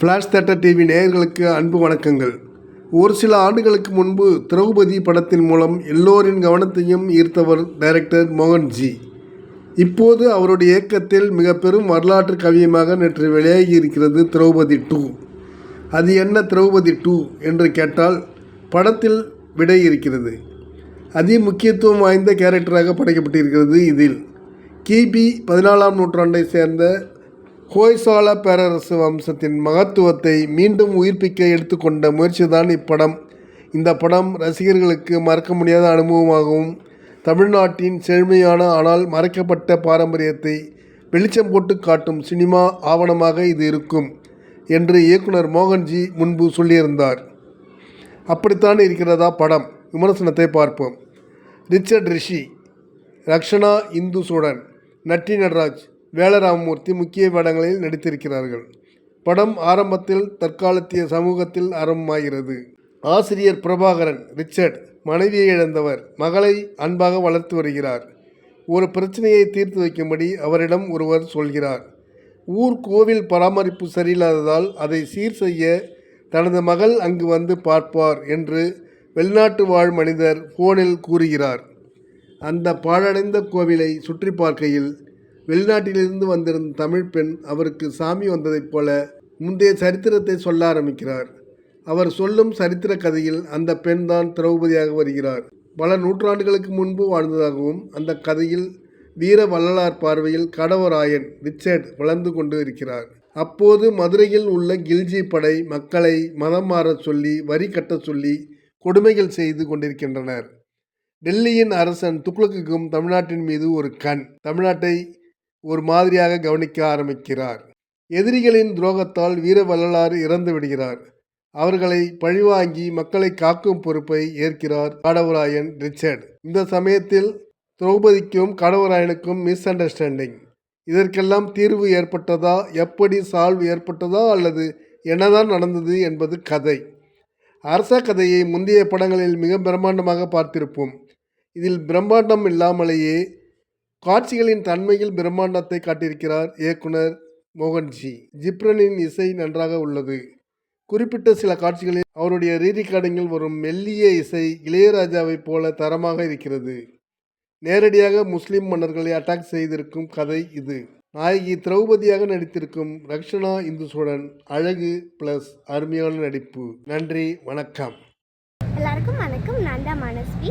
Flash theatre TV நேயர்களுக்கு அன்பு வணக்கங்கள். ஒரு சில ஆண்டுகளுக்கு முன்பு திரௌபதி படத்தின் மூலம் எல்லோரின் கவனத்தையும் ஈர்த்தவர் டைரக்டர் மோகன்ஜி. இப்போது அவருடைய இயக்கத்தில் மிக பெரும் வரலாற்று கவியமாக நேற்று வெளியாகி இருக்கிறது திரௌபதி டூ. அது என்ன திரௌபதி டூ என்று கேட்டால் படத்தில் விடை இருக்கிறது. அதி முக்கியத்துவம் வாய்ந்த கேரக்டராக படைக்கப்பட்டிருக்கிறது இதில். கிபி பதினாலாம் நூற்றாண்டை சேர்ந்த ஹோய்சால பேரரசு வம்சத்தின் மகத்துவத்தை மீண்டும் உயிர்ப்பிக்க எடுத்துக்கொண்ட முயற்சிதான் இப்படம். இந்த படம் ரசிகர்களுக்கு மறக்க முடியாத அனுபவமாகவும் தமிழ்நாட்டின் செழுமையான ஆனால் மறைக்கப்பட்ட பாரம்பரியத்தை வெளிச்சம் போட்டு காட்டும் சினிமா ஆவணமாக இது இருக்கும் என்று இயக்குனர் மோகன்ஜி முன்பு சொல்லியிருந்தார். அப்படித்தான் இருக்கிறதா படம். விமர்சனத்தை பார்ப்போம். ரிச்சர்ட் ரிஷி ரக்ஷனா இந்து சூடன் நட்டி நடராஜ் வேலராமமூர்த்தி முக்கிய வேடங்களில் நடித்திருக்கிறார்கள். படம் ஆரம்பத்தில் தற்காலத்திய சமூகத்தில் ஆரம்பமாகிறது. ஆசிரியர் பிரபாகரன் ரிச்சர்ட் மனைவியை இழந்தவர் மகளை அன்பாக வளர்த்து வருகிறார். ஒரு பிரச்சனையை தீர்த்து வைக்கும்படி அவரிடம் ஒருவர் சொல்கிறார். ஊர் கோவில் பராமரிப்பு சரியில்லாததால் அதை சீர் செய்ய தனது மகள் அங்கு வந்து பார்ப்பார் என்று வெளிநாட்டு வாழ் மனிதர் ஃபோனில் கூறுகிறார். அந்த பாழடைந்த கோவிலை சுற்றி பார்க்கையில் வெளிநாட்டிலிருந்து வந்திருந்த தமிழ் பெண் அவருக்கு சாமி வந்ததைப் போல முந்தைய சரித்திரத்தை சொல்ல ஆரம்பிக்கிறார். அவர் சொல்லும் சரித்திர கதையில் அந்த பெண் தான் திரௌபதியாக வருகிறார். பல நூற்றாண்டுகளுக்கு முன்பு வாழ்ந்ததாகவும் அந்த கதையில் வீர வள்ளலார் பார்வையில் கடவராயன் ரிச்சர்ட் வளர்ந்து கொண்டு இருக்கிறார். அப்போது மதுரையில் உள்ள கில்ஜி படை மக்களை மதம் மாறச் சொல்லி வரி கட்டச் சொல்லி கொடுமைகள் செய்து கொண்டிருக்கின்றனர். டெல்லியின் அரசன் துக்ளக்குக்கும் தமிழ்நாட்டின் மீது ஒரு கண். தமிழ்நாட்டை ஒரு மாதிரியாக கவனிக்க ஆரம்பிக்கிறார். எதிரிகளின் துரோகத்தால் வீர வள்ளலார் இறந்து விடுகிறார். அவர்களை பழிவாங்கி மக்களை காக்கும் பொறுப்பை ஏற்கிறார் காடவராயன் ரிச்சர்ட். இந்த சமயத்தில் திரௌபதிக்கும் காடவராயனுக்கும் மிஸ் அண்டர்ஸ்டாண்டிங் இதற்கெல்லாம் தீர்வு ஏற்பட்டதா? எப்படி சால்வ் ஏற்பட்டதா? அல்லது என்னதான் நடந்தது என்பது கதை. அரச கதையை முந்தைய படங்களில் மிக பிரம்மாண்டமாக பார்த்திருப்போம். இதில் பிரம்மாண்டம் இல்லாமலேயே காட்சிகளின் தன்மையில் பிரம்மாண்டத்தை காட்டியிருக்கிறார் இயக்குனர் மோகன்ஜி. ஜிப்ரனின் இசை நன்றாக உள்ளது. குறிப்பிட்ட சில காட்சிகளில் அவருடைய ரீரிகார்டிங்கில் வரும் மெல்லிய இசை இளையராஜாவைப் போல தரமாக இருக்கிறது. நேரடியாக முஸ்லிம் மன்னர்களை அட்டாக் செய்திருக்கும் கதை இது. நாயகி திரௌபதியாக நடித்திருக்கும் ரக்ஷனா இந்துசூடன் அழகு ப்ளஸ் அருமையான நடிப்பு. நன்றி வணக்கம். எல்லாருக்கும் வணக்கம். நான் தான் மனஸ்வி.